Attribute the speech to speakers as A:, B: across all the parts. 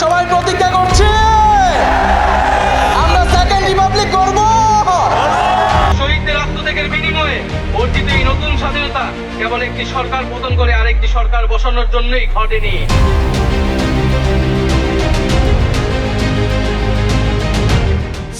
A: সবাই প্রতিজ্ঞা করছে। আমরা সেকেন্ড রিপাবলিক করব।
B: শহীদদের আত্মত্যাগের বিনিময়ে অর্জিত এই নতুন স্বাধীনতা কেবল একটি সরকার পতন করে আরেকটি সরকার বসানোর জন্যই ঘটেনি।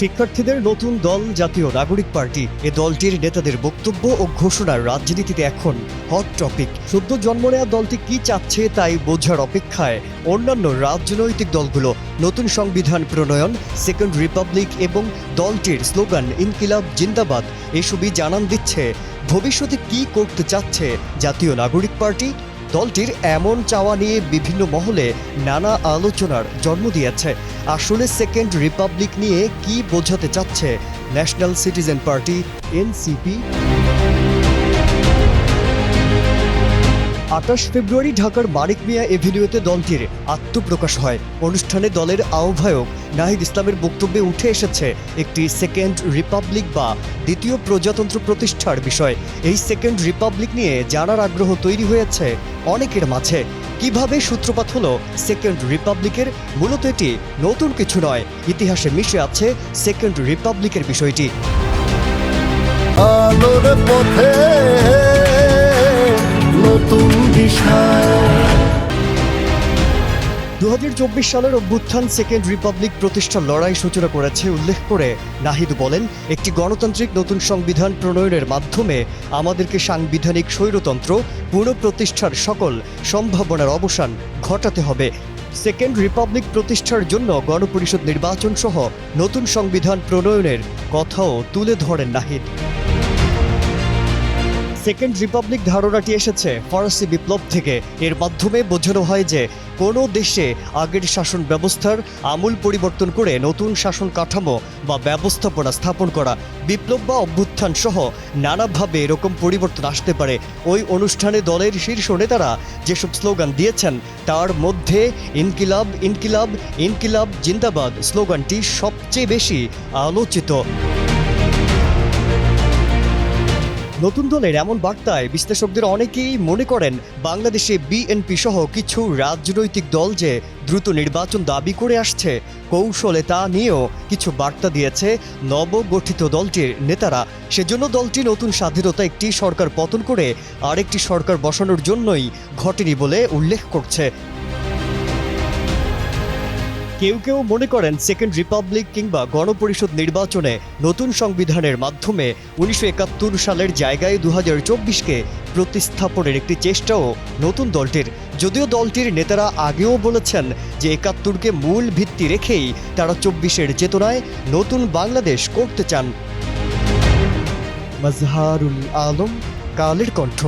C: শিক্ষার্থীদের নতুন দল জাতীয় নাগরিক পার্টি। এ দলটির নেতাদের বক্তব্য ও ঘোষণার রাজনীতিতে এখন হট টপিক সদ্য জন্ম নেওয়া দলটি কি চাচ্ছে তাই বোঝার অপেক্ষায় অন্যান্য রাজনৈতিক দলগুলো নতুন সংবিধান প্রণয়ন সেকেন্ড রিপাবলিক এবং দলটির স্লোগান, ইনকিলাব, জিন্দাবাদ, এসবই জানান দিচ্ছে। ভবিষ্যতে কি করতে চাচ্ছে জাতীয় নাগরিক পার্টি? দলটির এমন চাওয়া নিয়ে বিভিন্ন মহলে নানা আলোচনার জন্ম দিয়েছে। আসলে সেকেন্ড রিপাবলিক নিয়ে কি বোঝাতে চাচ্ছে ন্যাশনাল সিটিজেন পার্টি, এনসিপি? আঠাশ ফেব্রুয়ারি ঢাকার মানিক মিয়া এভিনিউতে দলটির আত্মপ্রকাশ হয়। অনুষ্ঠানে দলের আহ্বায়ক নাহিদ ইসলামের বক্তব্যে উঠে এসেছে একটি সেকেন্ড রিপাবলিক বা দ্বিতীয় প্রজাতন্ত্র প্রতিষ্ঠার বিষয়। এই সেকেন্ড রিপাবলিক নিয়ে জানার আগ্রহ তৈরি হয়েছে অনেকের মাঝে। কীভাবে সূত্রপাত হলো সেকেন্ড রিপাবলিকের? মূলত এটি নতুন কিছু নয়, ইতিহাসে মিশে আছে সেকেন্ড রিপাবলিকের বিষয়টি।
D: আলোর পথে নতুন দিশা
C: দু সালের অভ্যুত্থান সেকেন্ড রিপাবলিক প্রতিষ্ঠার লড়াই সূচনা করেছে উল্লেখ করে নাহিদ বলেন, একটি গণতান্ত্রিক নতুন সংবিধান প্রণয়নের মাধ্যমে আমাদেরকে সাংবিধানিক স্বৈরতন্ত্র, পুনঃপ্রতিষ্ঠার সকল সম্ভাবনার অবসান ঘটাতে হবে। সেকেন্ড রিপাবলিক প্রতিষ্ঠার জন্য গণপরিষদ নির্বাচন সহ নতুন সংবিধান প্রণয়নের কথাও তুলে ধরেন নাহিদ। সেকেন্ড রিপাবলিক ধারণাটি এসেছে ফরাসি বিপ্লব থেকে। এর মাধ্যমে বোঝানো হয় যে, কোনো দেশে আগের শাসন ব্যবস্থার আমূল পরিবর্তন করে নতুন শাসন কাঠামো বা ব্যবস্থাপনা স্থাপন করা, বিপ্লব বা অভ্যুত্থান সহ নানাভাবে এরকম পরিবর্তন আসতে পারে। ওই অনুষ্ঠানে দলের শীর্ষ নেতারা যেসব স্লোগান দিয়েছেন, তার মধ্যে ইনকিলাব ইনকিলাব ইনকিলাব, জিন্দাবাদ স্লোগানটি সবচেয়ে বেশি আলোচিত। নতুন দলের এমন বার্তায় বিশ্লেষকদের অনেকেই মনে করেন বাংলাদেশে বিএনপি সহ কিছু রাজনৈতিক দল যে দ্রুত নির্বাচন দাবি করে আসছে, কৌশলে তা নিয়েও কিছু বার্তা দিয়েছে নবগঠিত দলটির নেতারা। সেজন্য দলটি নতুন স্বাধীনতা একটি সরকার পতন করে আরেকটি সরকার বসানোর জন্যই ঘটেনি বলে উল্লেখ করছে। কেউ কেউ মনে করেন সেকেন্ড রিপাবলিক কিংবা গণপরিষদ নির্বাচনে নতুন সংবিধানের মাধ্যমে উনিশশো একাত্তর সালের জায়গায় দু হাজার চব্বিশকে প্রতিস্থাপনের একটি চেষ্টাও নতুন দলটির। যদিও দলটির নেতারা আগেও বলেছেন যে একাত্তরকে মূল ভিত্তি রেখেই তারা চব্বিশের চেতনায় নতুন বাংলাদেশ করতে চান। মাজহারুল আলম, কালের কণ্ঠ।